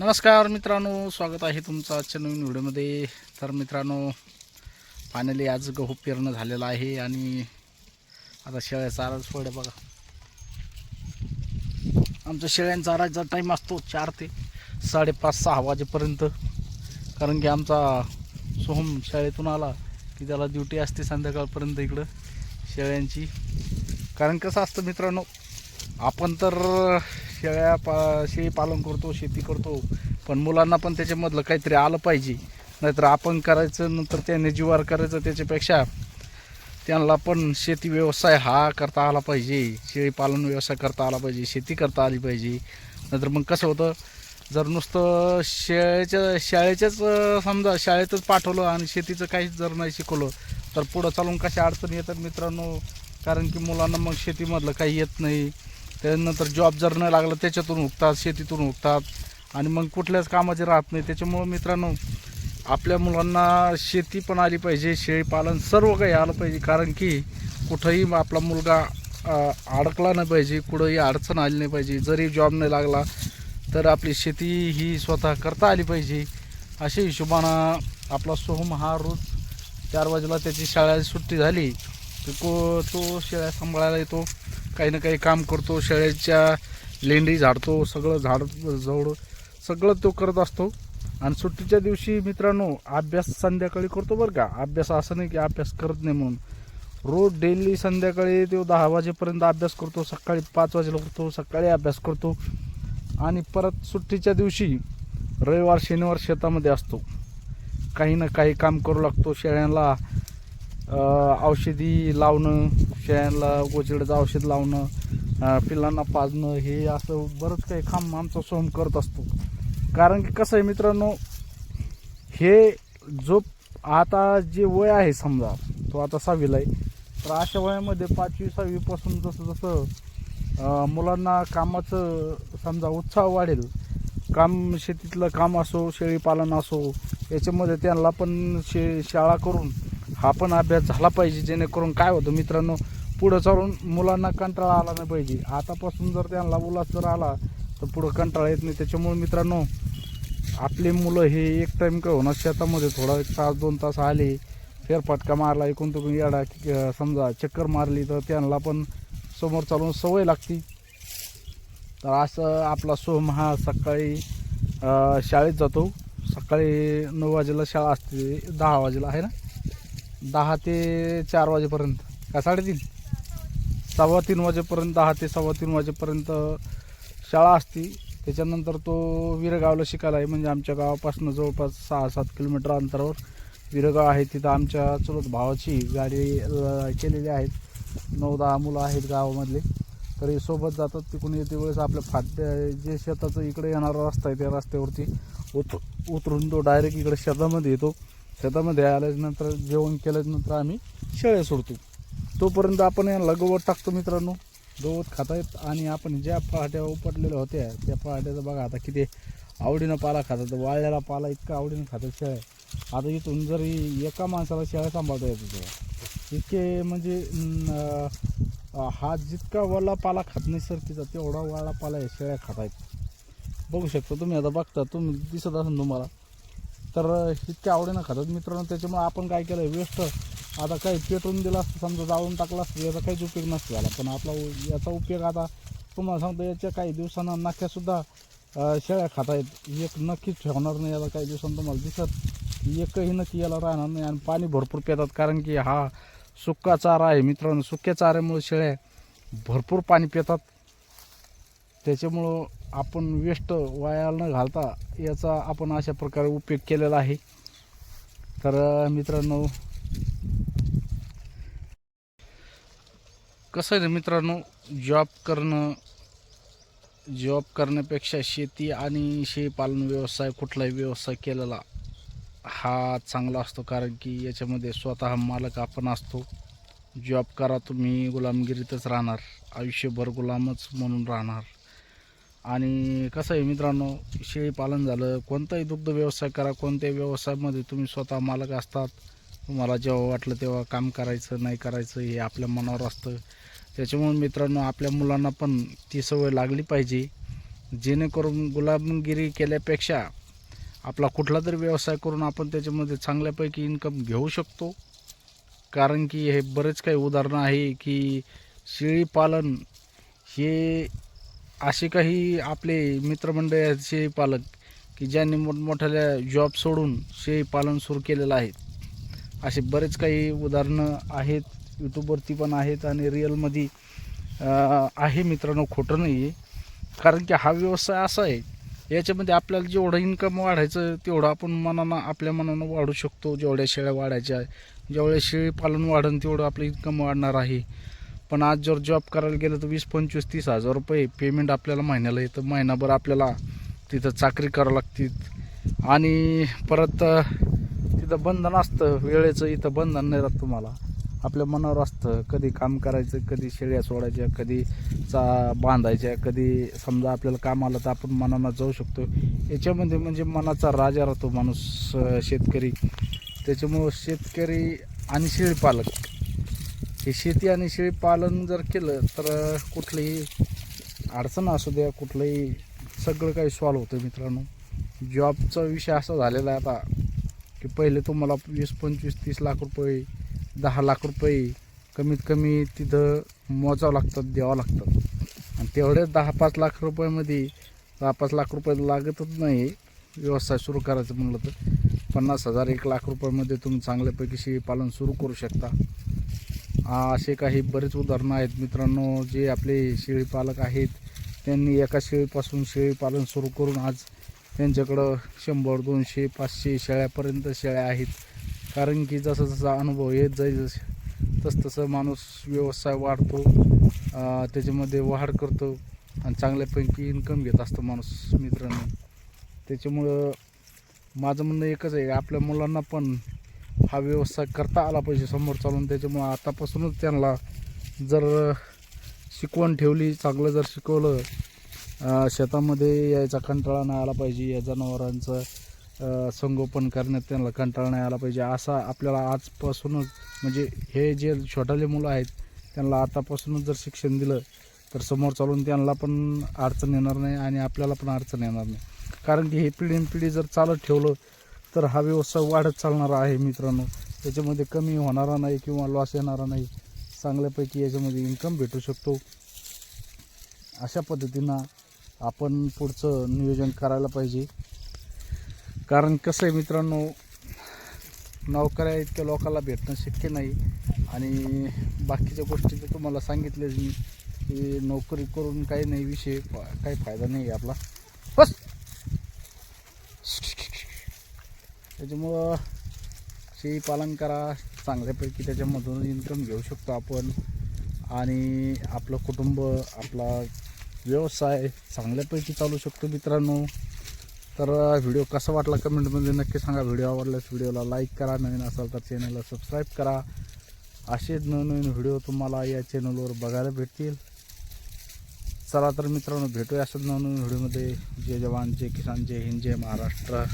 नमस्कार मित्रांनो स्वागत आहे तुमचं आजच्या नवीन व्हिडिओमध्ये. तर मित्रांनो फायनली आज गहू पेरणं झालेलं आहे आणि आता शेळ्या चाराच पडे बघा. आमचा शेळ्यांचा चारायचा टाईम असतो चार ते साडेपाच सहा वाजेपर्यंत. कारण की आमचा सोहम शाळेतून आला की त्याला ड्युटी असते संध्याकाळपर्यंत इकडं शेळ्यांची. कारण कसं असतं मित्रांनो आपण तर शेळ्या पा शेळी पालन करतो शेती करतो. पण मुलांना पण त्याच्यामधलं काहीतरी आलं पाहिजे. नाहीतर आपण करायचं नंतर त्याने जीवार करायचं त्याच्यापेक्षा त्यांना पण शेती व्यवसाय हा करता आला पाहिजे. शेळी पालन व्यवसाय करता आला पाहिजे शेती करता आली पाहिजे. नाहीतर मग कसं होतं जर नुसतं शेळ्याच्या शाळेच्याच समजा शाळेतच पाठवलं आणि शेतीचं काहीच जर नाही शिकवलं तर पुढं चालून कशा अडचणी येतात मित्रांनो? कारण की मुलांना मग शेतीमधलं काही येत नाही. त्यानंतर जॉब जर न लागला त्याच्यातून उठतात शेतीतून उठतात आणि मग कुठल्याच कामाचे राहत नाही. त्याच्यामुळं मित्रांनो आपल्या मुलांना शेती पण आली पाहिजे शेळीपालन सर्व काही आलं पाहिजे. कारण की कुठंही आपला मुलगा अडकला नाही पाहिजे कुठंही अडचण आली नाही पाहिजे. जरी जॉब नाही लागला तर आपली शेती ही स्वतः करता आली पाहिजे. अशा हिशोबानं आपला सोहम हा रोज चार वाजेला त्याची शाळा सुट्टी झाली. तर को तो शेळ्या सांभाळायला येतो. काही ना काही काम करतो शेळ्याच्या लेंडी झाडतो सगळं झाड जवळ सगळं तो करत असतो. आणि सुट्टीच्या दिवशी मित्रांनो अभ्यास संध्याकाळी करतो बरं का. अभ्यास असं नाही की अभ्यास करत नाही म्हणून. रोज डेली संध्याकाळी तो दहा वाजेपर्यंत अभ्यास करतो सकाळी पाच वाजेला करतो सकाळी अभ्यास करतो. आणि परत सुट्टीच्या दिवशी रविवार शनिवार शेतामध्ये असतो. काही ना काही काम करू लागतो शेळ्यांना औषधी लावणं शेळ्यांना गोचिड्याचं औषध लावणं पिल्लांना पाजणं हे असं बरंच काही काम आमचा सोम करत असतो. कारण की कसं आहे मित्रांनो हे जो आता जे वय आहे समजा तो आता सहावीला आहे तर अशा वयामध्ये पाचवी सहावीपासून जसं जसं मुलांना कामाचं समजा उत्साह वाढेल काम शेतीतलं काम असो शेळीपालन असो याच्यामध्ये त्यांना पण शे शाळा करून हा पण अभ्यास झाला पाहिजे जेणेकरून काय होतं मित्रांनो पुढं चालून मुलांना कंटाळा आला नाही पाहिजे. आतापासून जर त्यांना उल्हास जर आला तर पुढं कंटाळा येत नाही. त्याच्यामुळे मित्रांनो आपले मुलं हे एक टाईम काय होणार शेतामध्ये थोडा एक तास दोन तास आले फेरफटका मारला एकूण तिकून येडा समजा चक्कर मारली तर त्यांना पण समोर चालून सवय लागती. तर असं आपला सोम हा सकाळी शाळेत जातो. सकाळी नऊ वाजेला शाळा असते दहा वाजेला आहे ना? दहा ते चार वाजेपर्यंत. का साडेतीन? सव्वा तीन वाजेपर्यंत दहा ते सव्वा तीन वाजेपर्यंत शाळा असती. त्याच्यानंतर तो विरगावला शिकायला आहे. म्हणजे आमच्या गावापासून जवळपास सहा सात किलोमीटर अंतरावर विरगाव आहे. तिथं आमच्या चुलत भावाची गाडी केलेली आहेत. नऊ दहा मुलं आहेत गावामधले. तरी सोबत जातात. तिकडून येते वेळेस आपल्या फाट्या जे शेताचं इकडे येणारा रस्ता आहे त्या रस्त्यावरती उत उतरून तो डायरेक्ट इकडे शेतामध्ये येतो. शेतामध्ये आल्यानंतर जेवण केल्यानंतर आम्ही शेळ्या सोडतो. तोपर्यंत आपण यांना गवत टाकतो मित्रांनो. गवत खातायत आणि आपण ज्या पहाट्या उपटलेल्या होत्या त्या पहाट्याचा बघा आता किती आवडीनं पाला खातात. वाळलेला पाला इतका आवडीनं खातात शेळ्या. आता इथून जरी एका माणसाला शेळ्या सांभाळता येतो तेव्हा इतके म्हणजे हा जितका वळला पाला खात नाही सर तिचा तेवढा वाळला पाला आहे शेळ्या खातायत. बघू शकता तुम्ही आता बघता तुम्ही दिसत असेल तुम्हाला. तर इतक्या आवडीनं खातात मित्रांनो. त्याच्यामुळे आपण काय केलं वेस्ट आता काही पेटवून दिलं असतं समजा जाळून टाकलं असतं याचा काहीच उपयोग नसतो झाला. पण आपला उ- याचा उपयोग आता तुम्हाला सांगतो याच्या काही दिवसांना नाक्यासुद्धा शेळ्या खाता आहेत एक नक्कीच ठेवणार नाही याला काही दिवसांना तुम्हाला दिसत एकही नक्की याला राहणार नाही आणि पाणी भरपूर पितात. कारण की हा सुक्का चारा आहे मित्रांनो. सुक्या चाऱ्यामुळे शेळ्या भरपूर पाणी पितात. त्याच्यामुळं आपण वेस्ट वायाला न घालता याचा आपण अशा प्रकारे उपयोग केलेला आहे. तर मित्रांनो कसं आहे मित्रांनो जॉब करणं जॉब करण्यापेक्षा शेती आणि शेळीपालन व्यवसाय कुठलाही व्यवसाय केलेला हा चांगला असतो. कारण की याच्यामध्ये स्वतः मालक आपण असतो. जॉब करा तुम्ही गुलामगिरीतच राहणार. आयुष्यभर गुलामच म्हणून राहणार. आणि कसं आहे मित्रांनो शेळीपालन झालं कोणताही दुग्ध व्यवसाय करा कोणत्याही व्यवसायामध्ये तुम्ही स्वतः मालक असतात तुम्हाला जेव्हा वाटलं तेव्हा काम करायचं नाही करायचं हे आपल्या मनावर असतं. त्याच्यामुळे मित्रांनो आपल्या मुलांना पण ती सवय लागली पाहिजे. जेणेकरून गुलामगिरी केल्यापेक्षा आपला कुठला तरी व्यवसाय करून आपण त्याच्यामध्ये चांगल्यापैकी इन्कम घेऊ शकतो. कारण की हे बरेच काही उदाहरणं आहे की शेळीपालन हे असे काही आपले मित्रमंडळी शेळी पालक की ज्यांनी मोठमोठ्या जॉब सोडून शेळी पालन सुरू केलेलं आहे असे बरेच काही उदाहरणं आहेत. यूट्यूबवरती पण आहेत आणि रिअलमध्ये आहे मित्रांनो खोटं नाही आहे कारण की हा व्यवसाय असा आहे याच्यामध्ये आपल्याला जेवढं इन्कम वाढायचं तेवढं आपण मनानं आपल्या मनानं वाढू शकतो. जेवढ्या शेळ्या वाढायच्या जेवढ्या शेळी पालन वाढन तेवढं आपलं इन्कम वाढणार आहे. पण आज जर जॉब करायला गेलं तर वीस पंचवीस तीस हजार रुपये पेमेंट आपल्याला महिन्याला येतं. महिनाभर आपल्याला तिथं चाकरी करावं लागते. आणि परत तिथं बंधन असतं. वेळेचं इथं बंधन नाही राहत तुम्हाला. आपल्या मनावर असतं. कधी काम करायचं कधी शेळ्या सोडायच्या कधी चा बांधायच्या कधी समजा आपल्याला काम आलं तर आपण मनानं जाऊ शकतो. याच्यामध्ये म्हणजे मनाचा राजा राहतो माणूस शेतकरी. त्याच्यामुळं शेतकरी आणि शेळीपालक. हे शेती आणि शेळीपालन जर केलं तर कुठलीही अडचण असू द्या कुठलंही सगळं काही सॉल्व्ह होतं मित्रांनो. जॉबचा विषय असा झालेला आहे आता की पहिले तुम्हाला वीस पंचवीस तीस लाख रुपये दहा लाख रुपये कमीत कमी तिथं मोजावं लागतात द्यावं लागतात. आणि तेवढे दहा पाच लाख रुपयामध्ये दहा पाच लाख रुपये लागतच नाही. व्यवसाय सुरू करायचं म्हणलं तर पन्नास हजार एक लाख रुपयामध्ये तुम्ही चांगल्यापैकी शेळीपालन सुरू करू शकता. असे काही बरेच उदाहरणं आहेत. मित्रांनो जे आपले शेळीपालक आहेत त्यांनी एका शेळीपासून शेळीपालन सुरू करून आज त्यांच्याकडं शंभर दोनशे पाचशे शेळ्यापर्यंत शेळ्या आहेत. कारण की जसा जसा अनुभव येत जाईल तस तसं माणूस व्यवसाय वाढतो त्याच्यामध्ये वाढ करतो आणि चांगल्यापैकी इन्कम घेत असतो माणूस मित्रांनो. त्याच्यामुळं माझं म्हणणं एकच आहे आपल्या मुलांना पण हा व्यवसाय करता आला पाहिजे समोर चालून. त्याच्यामुळं आतापासूनच त्यांना जर शिकवण ठेवली चांगलं जर शिकवलं शेतामध्ये यायचा कंटाळा नाही आला पाहिजे. या जनावरांचं संगोपन करण्यात त्यांना कंटाळा नाही आला पाहिजे. असा आपल्याला आजपासूनच म्हणजे हे जे छोटाले मुलं आहेत त्यांना आतापासूनच जर शिक्षण दिलं तर समोर चालून त्यांना पण अडचण येणार नाही आणि आपल्याला पण अडचण येणार नाही. कारण की हे पिढीन पिढी जर चालत ठेवलं तर हा व्यवसाय वाढत चालणारा आहे मित्रांनो. त्याच्यामध्ये कमी होणारा नाही किंवा लॉस येणारा नाही. चांगल्यापैकी याच्यामध्ये इन्कम भेटू शकतो. अशा पद्धतीनं आपण पुढचं नियोजन करायला पाहिजे. कारण कसं आहे मित्रांनो नोकऱ्या इतक्या लोकांना भेटणं शक्य नाही. आणि बाकीच्या गोष्टी तर तुम्हाला सांगितल्याच मी की नोकरी करून काही नाही विषय काही फायदा नाही आहे आपला. बस! त्याच्यामुळं शेळी पालन करा चांगल्यापैकी त्याच्यामधून इन्कम घेऊ शकतो आपण. आणि आपलं कुटुंब आपला व्यवसाय चांगल्यापैकी चालू शकतो मित्रांनो. तर व्हिडिओ कसा वाटला कमेंटमध्ये नक्की सांगा. व्हिडिओ आवडल्यास व्हिडिओला लाईक करा. नवीन असाल तर चॅनलला सबस्क्राईब करा. असेच नवनवीन व्हिडिओ तुम्हाला या चॅनलवर बघायला भेटतील. चला तर मित्रांनो भेटूया असंच नवनवीन व्हिडिओमध्ये. जय जवान जय किसान जय हिंद जय महाराष्ट्र.